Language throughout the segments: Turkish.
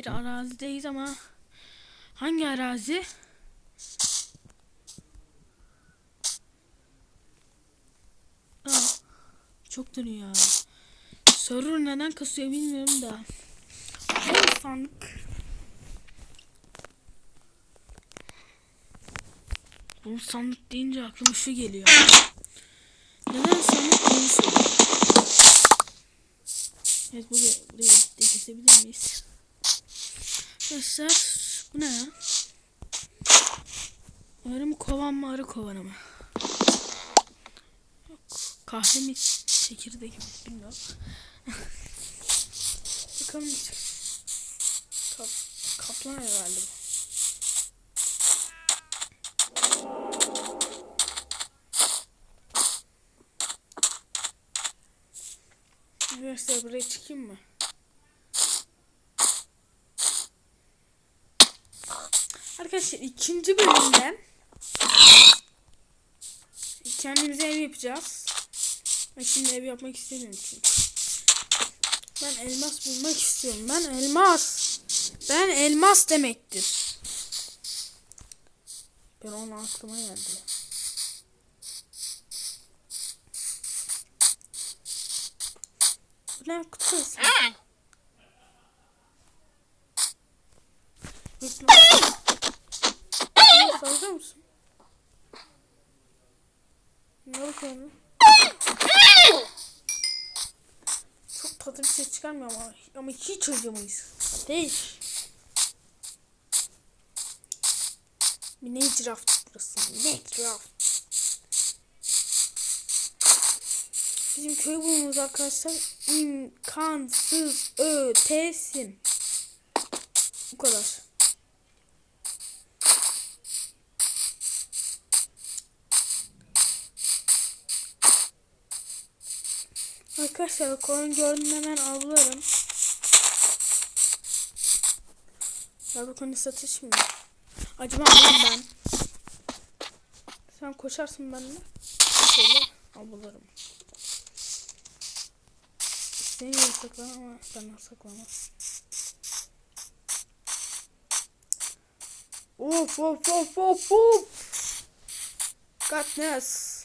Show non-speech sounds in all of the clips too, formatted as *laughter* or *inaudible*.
bir arazideyiz ama hangi arazi? Aa, çok dönüyor ya. Neden kasıyor bilmiyorum da. Sandık. Bu sandık deyince aklıma şu geliyor. Neden sandık konusu? Evet buraya, buraya kesebilir miyiz? Arkadaşlar bu ne ya? Arı mı kovan mı arı kovanı mı? Yok, kahve mi çekirdek mi bilmiyorum. *laughs* Bakalım. Kap, kaplan herhalde bu. Üniversiteye buraya çıkayım mı? Arkadaşlar ikinci bölümde kendimize ev yapacağız. Ben şimdi ev yapmak istemiyorum çünkü. Ben elmas bulmak istiyorum. Ben elmas. Ben elmas demektir. Ben onun aklıma geldi. Bu ne kutu Salga mısın? Ne bakıyorsun? Çok tatlı bir ses çıkarmıyor ama, ama hiç acımayız. Değil. Bir ne draft burası? Ne draft? Bizim köy bulmamız arkadaşlar imkansız ötesin. Bu kadar. Arkadaşlar koyun gördüm hemen avlarım. Ya bu konu satış mı? Acaba ben. Sen koşarsın benimle. Şöyle avlarım. İstemiyorum saklan ama benden saklamaz. Of of of of of. Godness.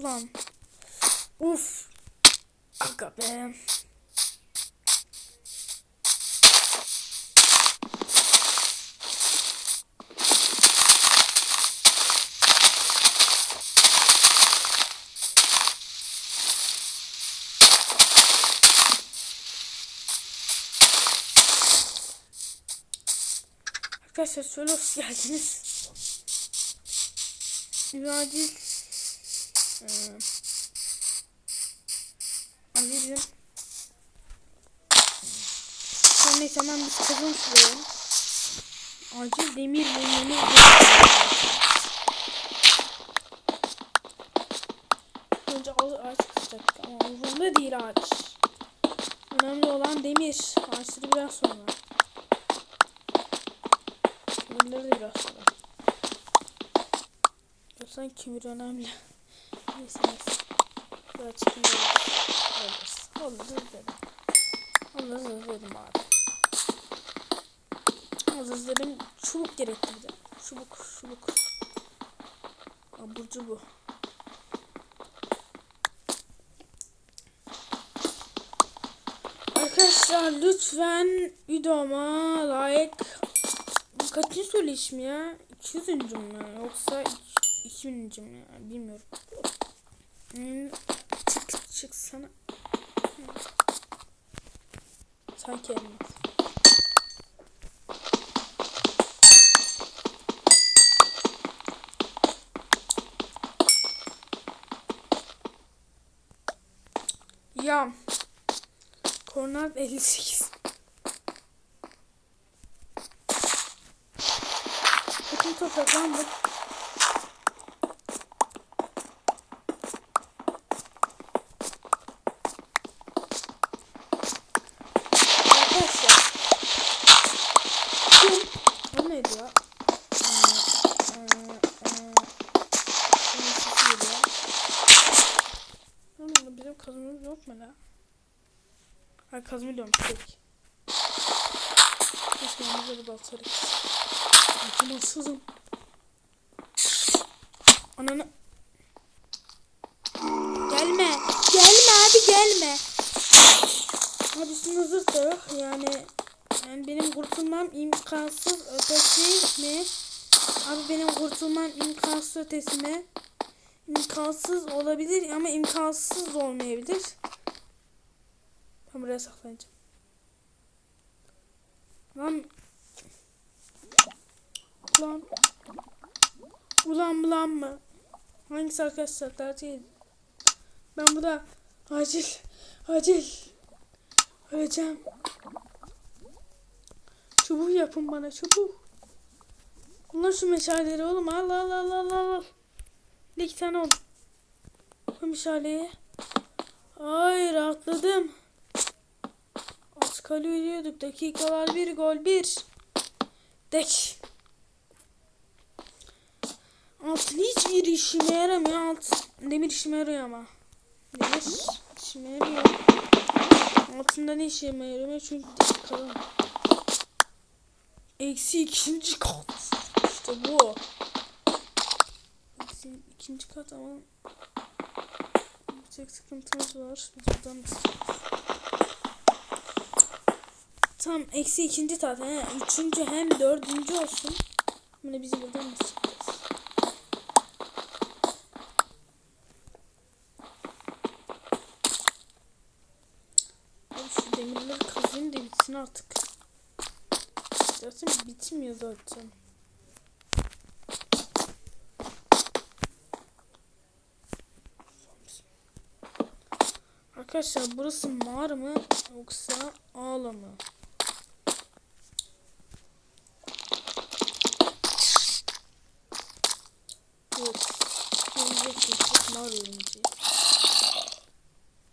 Ulan. Uf. Aga be. Arkadaşlar şöyle hoş geldiniz. Bir ee, Azilim. Her neyse hemen biz kazın şuraya. Acil demir bulmamız Önce ağaç kısacak ama umurumda değil ağaç. Önemli olan demir. Ağaçları biraz sonra. Demirleri de biraz sonra. Sanki kimir önemli. Neyse. Biraz çıkın alırız. Alırız dedim. Alırız dedim abi. Dedim. Çubuk gerektirdi. Çubuk, çubuk. Aburcu bu. Arkadaşlar lütfen videoma like bu kaçıncı söyleşim ya? 200. mü yoksa 2000. mi bilmiyorum. Hmm, çık çık sana. Sanki elmas. Ya. Koordinat 58. Bütün topraklandık. Arkadaşlar. Kim? Bu neydi ya? Ee, ee, ee, bunun sesi geliyor. Bizim kazımız yok mu la? Ha kazımı diyorum tek. Keşke yanımıza da baltarık. Acımasızım. Ananı... Gelme. Gelme abi gelme. Abi üstünde zırh da yok yani. Yani benim kurtulmam imkansız ötesi mi? Abi benim kurtulmam imkansız ötesi mi? İmkansız olabilir ama imkansız olmayabilir. Ben buraya saklanacağım. Lan. Ulan. Ulan bulan mı? Hangisi arkadaşlar tercih edin. Ben burada acil acil öleceğim. Çubuk yapın bana çubuk. Kullan şu meşaleleri oğlum al al al al al. Bir tane oldu. Bu meşaleyi. Ay rahatladım. Az kale ölüyorduk. Dakikalar bir gol bir. Dek. Altın hiçbir işime yaramıyor. Alt, demir işime yarıyor ama. Demir işime yarıyor. Altında ne işime yaramıyor çünkü kalın. Eksi ikinci kat. İşte bu. Eksi ikinci kat ama bir tek sıkıntımız var. Biz buradan nasıl Tam eksi ikinci tat. He. Üçüncü hem dördüncü olsun. Bunu bizi buradan nasıl çıkacağız? Şu demirleri kazayım da bitsin artık. Zaten bitmiyor zaten. Arkadaşlar burası mağara mı yoksa ağla mı? Evet. Gelecek gelecek mağara örümceği.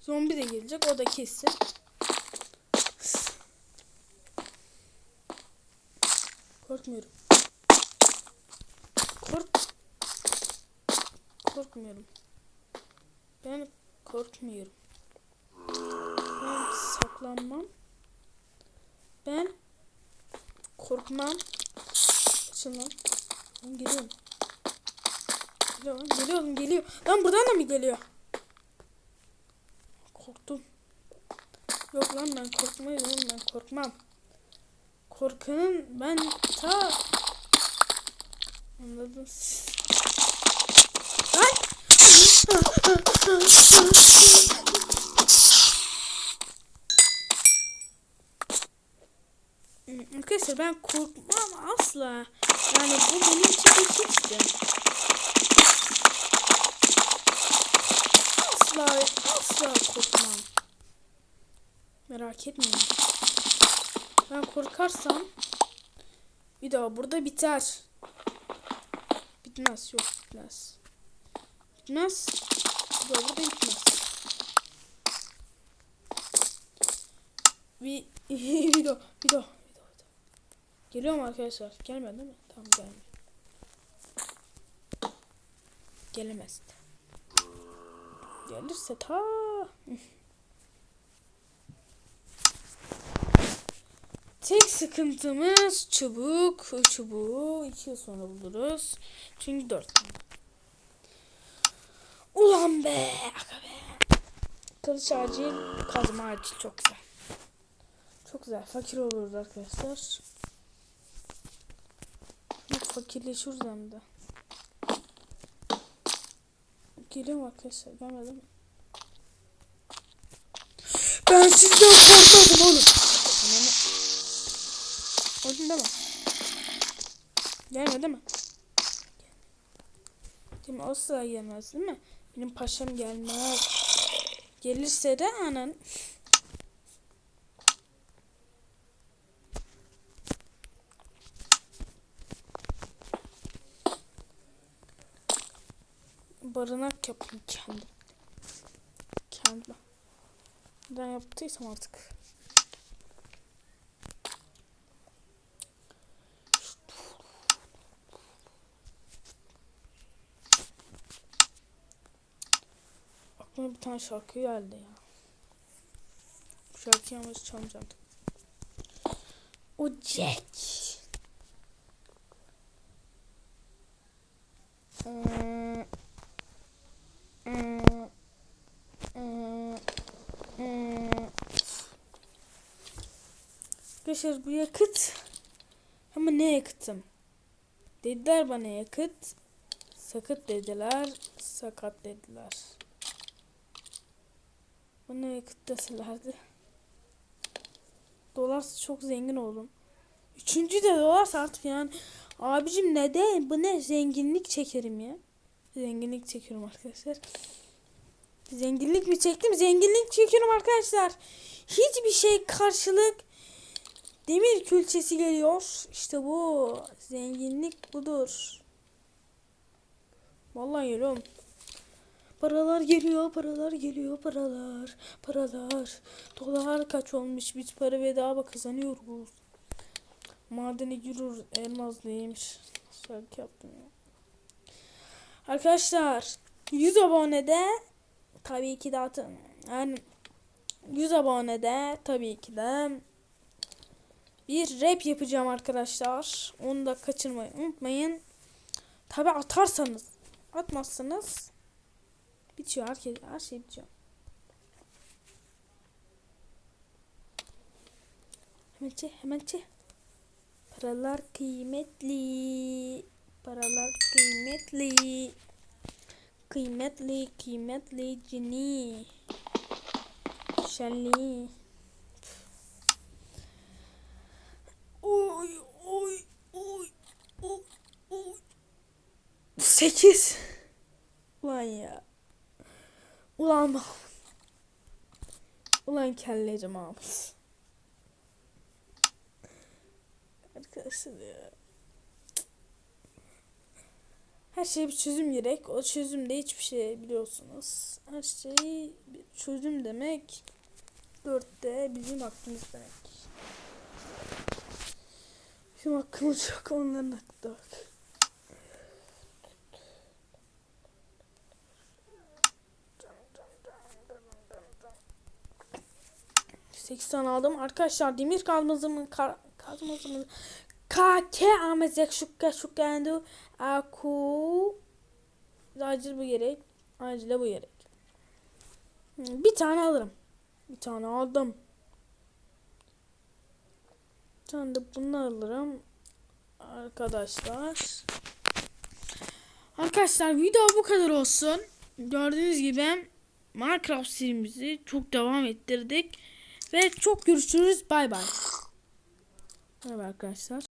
Zombi de gelecek o da kesin. Korkmuyorum. Kork. Korkmuyorum. Ben korkmuyorum. Ben saklanmam. Ben korkmam. Açın lan. Ben geliyorum. Geliyor lan. Geliyorum geliyor. Lan buradan da mı geliyor? Yok lan ben korkmayayım oğlum ben korkmam. Korkanın ben ta anladın siz. Lan! Arkadaşlar ben korkmam asla. Yani bu benim hiçti. Asla asla korkmam. Merak etmeyin. Ben korkarsam bir daha burada biter. Bitmez yok bitmez. Bitmez. Bir daha burada bitmez. Bir video video video. Geliyor mu arkadaşlar? Gelmedi değil mi? Tamam gelmiyor. Gelemez. Gelirse ta *laughs* Tek sıkıntımız çubuk. Çubuğu iki yıl sonra buluruz. Çünkü dört. Ulan be. Be. Kılıç acil. Kazma acil. Çok güzel. Çok güzel. Fakir oluruz arkadaşlar. Yok fakirleşiyoruz hem de. Geliyor mu arkadaşlar? Gelmedi mi? Ben sizden korkmadım oğlum. Öldün değil mi? Gelmedi mi? Değil mi? Gelmez değil mi? Benim paşam gelmez. Gelirse de anan. Barınak yapayım kendim. Kendime. Neden yaptıysam artık. Tane şarkı geldi ya. Bu şarkıyı ama hiç çalmayacağım. O Jack. Arkadaşlar bu yakıt ama ne yakıtım? Dediler bana yakıt. Sakıt dediler. Sakat dediler. Bana yakıt deselerdi. Dolarsa çok zengin oldum. Üçüncü de dolarsa artık yani. Abicim ne de bu ne zenginlik çekerim ya. Zenginlik çekiyorum arkadaşlar. Zenginlik mi çektim? Zenginlik çekiyorum arkadaşlar. Hiçbir şey karşılık demir külçesi geliyor. İşte bu. Zenginlik budur. Vallahi geliyorum. Paralar geliyor, paralar geliyor, paralar, paralar. Dolar kaç olmuş? Biz para bedava kazanıyoruz. Madene giriyoruz. Elmas neymiş? Şarkı yaptım ya. Arkadaşlar 100 abonede tabii ki de atın. Yani 100 abonede tabii ki de bir rap yapacağım arkadaşlar. Onu da kaçırmayı unutmayın. Tabi atarsanız. Atmazsanız bitiyor herkes her şey bitiyor. Hemen çek, hemen çek. Paralar kıymetli. Paralar kıymetli. Kıymetli, kıymetli cini. Şenli. Oy, oy, oy, oy, oy. Sekiz. Ya. Ulan. Ulan kelleyeceğim abi. Arkadaşlar ya. Her şey bir çözüm gerek. O çözüm de hiçbir şey biliyorsunuz. Her şey bir çözüm demek. Dörtte bizim hakkımız demek. Bizim hakkımız yok onların hakkı. 80 aldım. Arkadaşlar demir kazmazımın ka, kazmazımın KK amezek şukka şukkendu aku acil bu gerek. Acile bu gerek. Hmm, bir tane alırım. Bir tane aldım. Bir tane de bunu alırım. Arkadaşlar. Arkadaşlar video bu kadar olsun. Gördüğünüz gibi Minecraft serimizi çok devam ettirdik. Ve çok görüşürüz. Bay bay. Merhaba arkadaşlar.